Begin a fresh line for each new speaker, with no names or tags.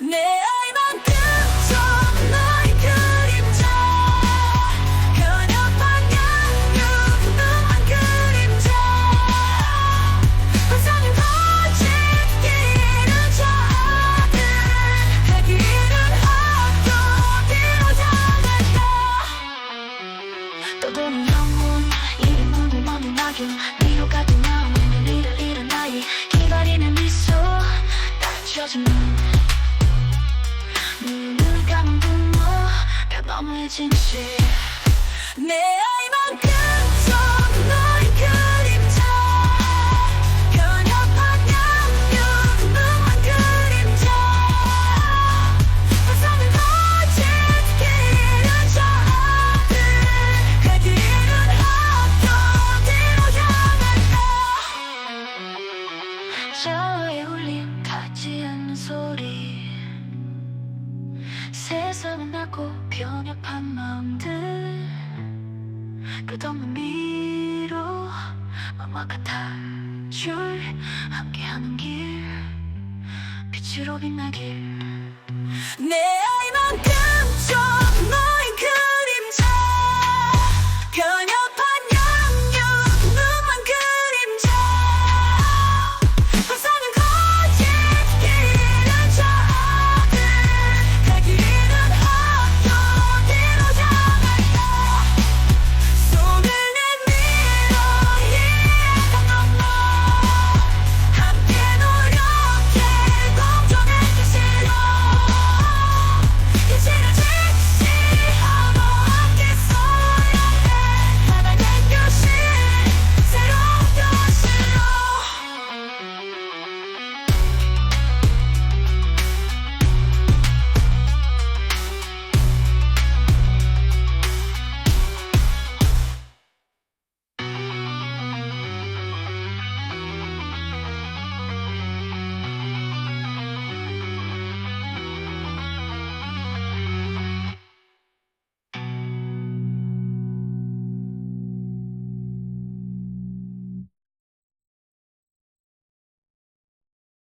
내 눈 눈을 감은 분노 변함의 진실. 내愛만큼 저의 울림 닿지 않는 소리. 세상은 낮고 편협한 마음들. 끝없는 미로 같아 줄 함께하는 길. 빛으로 빛나길. 내